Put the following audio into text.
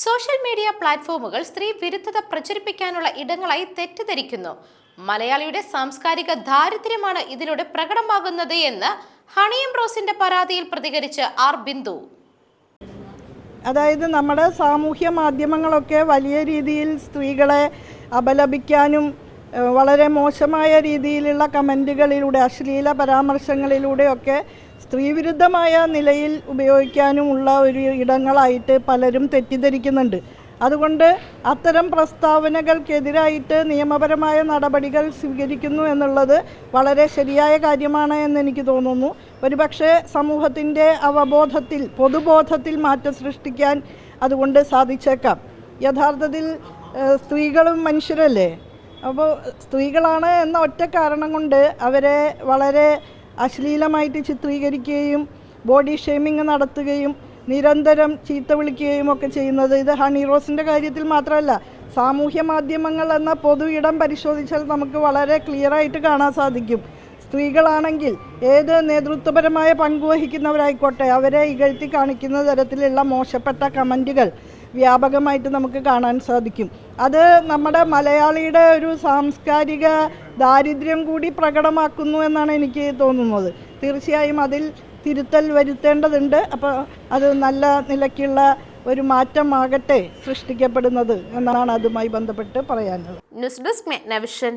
Social media പ്ലാറ്റ്ഫോമുകൾ സ്ത്രീ വിരുദ്ധത പ്രചരിപ്പിക്കാനുള്ള ഇടങ്ങളായി തെറ്റിദ്ധരിക്കുന്നു. മലയാളിയുടെ സാംസ്കാരിക ദാരിദ്ര്യമാണ് ഇതിലൂടെ പ്രകടമാകുന്നത് എന്ന് ഹണിയം റോസിന്റെ പരാതിയിൽ പ്രതികരിച്ച് ആർ ബിന്ദു. അതായത് നമ്മുടെ സാമൂഹ്യ മാധ്യമങ്ങളൊക്കെ വലിയ രീതിയിൽ സ്ത്രീകളെ അപലപിക്കാനും വളരെ മോശമായ രീതിയിലുള്ള കമന്റുകളിലൂടെ അശ്ലീല പരാമർശങ്ങളിലൂടെയൊക്കെ സ്ത്രീവിരുദ്ധമായ നിലയിൽ ഉപയോഗിക്കാനുമുള്ള ഒരു ഇടങ്ങളായിട്ട് പലരും തെറ്റിദ്ധരിക്കുന്നുണ്ട്. അതുകൊണ്ട് അത്തരം പ്രസ്താവനകൾക്കെതിരായിട്ട് നിയമപരമായ നടപടികൾ സ്വീകരിക്കുന്നു എന്നുള്ളത് വളരെ ശരിയായ കാര്യമാണ് എന്ന് എനിക്ക് തോന്നുന്നു. ഒരുപക്ഷെ സമൂഹത്തിന്റെ അവബോധത്തിൽ പൊതുബോധത്തിൽ മാറ്റം സൃഷ്ടിക്കാൻ അതുകൊണ്ട് സാധിച്ചേക്കാം. യഥാർത്ഥത്തിൽ സ്ത്രീകളും മനുഷ്യരല്ലേ? അപ്പോൾ സ്ത്രീകളാണ് എന്ന ഒറ്റ കാരണം കൊണ്ട് അവരെ വളരെ അശ്ലീലമായിട്ട് ചിത്രീകരിക്കുകയും ബോഡി ഷെയ്മിങ് നടത്തുകയും നിരന്തരം ചീത്ത വിളിക്കുകയും ഒക്കെ ചെയ്യുന്നത്. ഇത് ഹണി റോസിന്റെ കാര്യത്തിൽ മാത്രമല്ല സാമൂഹ്യ മാധ്യമങ്ങൾ എന്ന പൊതു ഇടം പരിശോധിച്ചാൽ നമുക്ക് വളരെ ക്ലിയറായിട്ട് കാണാൻ സാധിക്കും. സ്ത്രീകളാണെങ്കിൽ ഏത് നേതൃത്വപരമായ പങ്കുവഹിക്കുന്നവരായിക്കോട്ടെ അവരെ ഇകഴ്ത്തി കാണിക്കുന്ന തരത്തിലുള്ള മോശപ്പെട്ട കമന്റുകൾ വ്യാപകമായിട്ട് നമുക്ക് കാണാൻ സാധിക്കും. അത് നമ്മുടെ മലയാളിയുടെ ഒരു സാംസ്കാരിക ദാരിദ്ര്യം കൂടി പ്രകടമാക്കുന്നു എന്നാണ് എനിക്ക് തോന്നുന്നത്. തീർച്ചയായും അതിൽ തിരുത്തൽ വരുത്തേണ്ടതുണ്ട്. അപ്പോൾ അത് നല്ല നിലയ്ക്കുള്ള ഒരു മാറ്റമാകട്ടെ സൃഷ്ടിക്കപ്പെടുന്നത് എന്നാണ് അതുമായി ബന്ധപ്പെട്ട് പറയാനുള്ളത്. News desk Magnavision.